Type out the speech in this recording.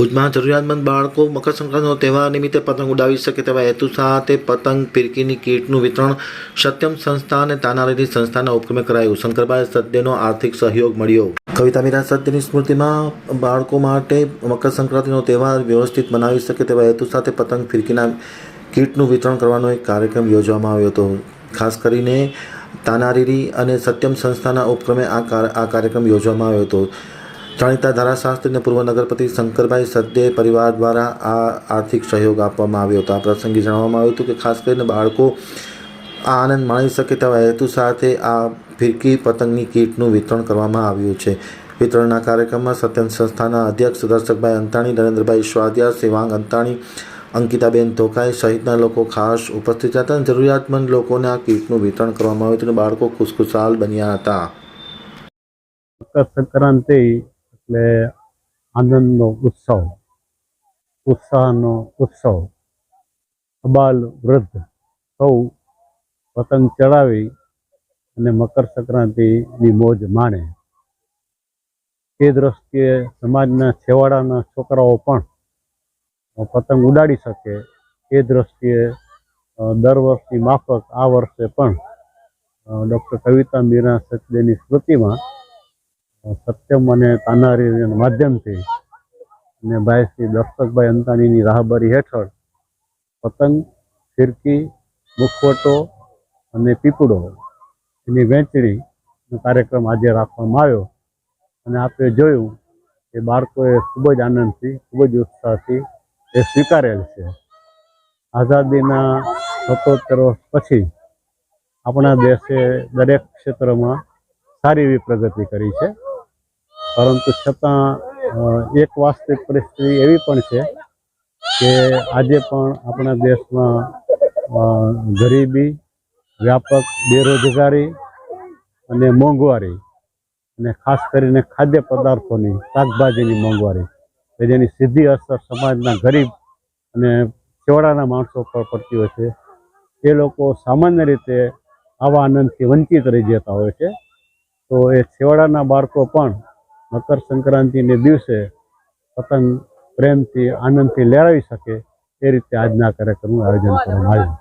ભુજમાં જરૂરિયાતમંદ બાળકો મકર સંક્રાંતિનો તહેવાર નિમિત્તે પતંગ ઉડાવી શકે તેવા હેતુ સાથે પતંગ ફિરકીની કીટનું વિતરણ સત્યમ સંસ્થા અને તાનારીની સંસ્થાના ઉપક્રમે કરાયું. શંકરભાઈ સદ્યનો આર્થિક સહયોગ મળ્યો. કવિતા મીરા સત્યની સ્મૃતિમાં બાળકો માટે મકર સંક્રાંતિનો તહેવાર વ્યવસ્થિત મનાવી શકે તેવા હેતુ સાથે પતંગ ફિરકીના કીટનું વિતરણ કરવાનો એક કાર્યક્રમ યોજવામાં આવ્યો હતો. ખાસ કરીને તાનારીરી અને સત્યમ સંસ્થાના ઉપક્રમે આ કાર- આ કાર્યક્રમ યોજવામાં આવ્યો હતો. જાણીતા ધારાશાસ્ત્રી પૂર્વ નગરપતિ શંકરભાઈ સદ્દે પરિવાર દ્વારા આ આર્થિક સહયોગ આપવામાં આવ્યો હતો. આ પ્રસંગે જણાવવામાં આવ્યું હતું કે ખાસ કરીને બાળકો આ આનંદ માણી શકે તેવા હેતુ સાથે આ ફિરકી પતંગની કીટનું વિતરણ કરવામાં આવ્યું છે. વિતરણના કાર્યક્રમમાં સત્યન સંસ્થાના અધ્યક્ષ દર્શકભાઈ અંતાણી, નરેન્દ્રભાઈ સ્વાદિયા સેવાંગ અંતાણી, અંકિતાબેન ધોકાઈ સહિતના લોકો ખાસ ઉપસ્થિત હતા અને જરૂરિયાતમંદ લોકોને આ કીટનું વિતરણ કરવામાં આવ્યું હતું અને બાળકો ખુશખુશાલ બન્યા હતા. સંક્રાંતિ એટલે આનંદનો ઉત્સવ, ઉત્સાહનો ઉત્સવ. અબાલ વૃદ્ધ સૌ પતંગ ચડાવી અને મકર સંક્રાંતિની મોજ માણે. એ દ્રષ્ટિએ સમાજના છેવાડાના છોકરાઓ પણ પતંગ ઉડાડી શકે. એ દ્રષ્ટિએ દર વર્ષની માફક આ વર્ષે પણ ડૉક્ટર કવિતા મીરા સચદેની સ્મૃતિમાં સત્યમ અને તાનારી માધ્યમથી અને ભાઈ શ્રી દર્શકભાઈ અંતાણીની રાહબરી હેઠળ પતંગ, ફિરકી, મુખવટો અને પીપળો એની વહેંચણીનો કાર્યક્રમ આજે રાખવામાં આવ્યો. અને આપણે જોયું કે બાળકોએ ખૂબ જ આનંદથી, ખૂબ જ ઉત્સાહથી એ સ્વીકારેલ છે. આઝાદીના સત્તોતેર વર્ષ પછી આપણા દેશે દરેક ક્ષેત્રમાં સારી એવી પ્રગતિ કરી છે. પરંતુ છતાં એક વાસ્તવિક પરિસ્થિતિ એવી પણ છે કે આજે પણ આપણા દેશમાં ગરીબી, વ્યાપક બેરોજગારી અને મોંઘવારી અને ખાસ કરીને ખાદ્ય પદાર્થોની શાકભાજીની મોંઘવારી કે જેની સીધી અસર સમાજના ગરીબ અને છેવાડાના માણસો પર પડતી હોય છે, એ લોકો સામાન્ય રીતે આવા આનંદથી વંચિત રહી જતા હોય છે. તો એ છેવાડાના બાળકો પણ મકર સંક્રાંતિને દિવસે પતંગ પ્રેમથી, આનંદથી લહેરાવી શકે એ રીતે આજના કાર્યક્રમનું આયોજન કરવામાં આવ્યું.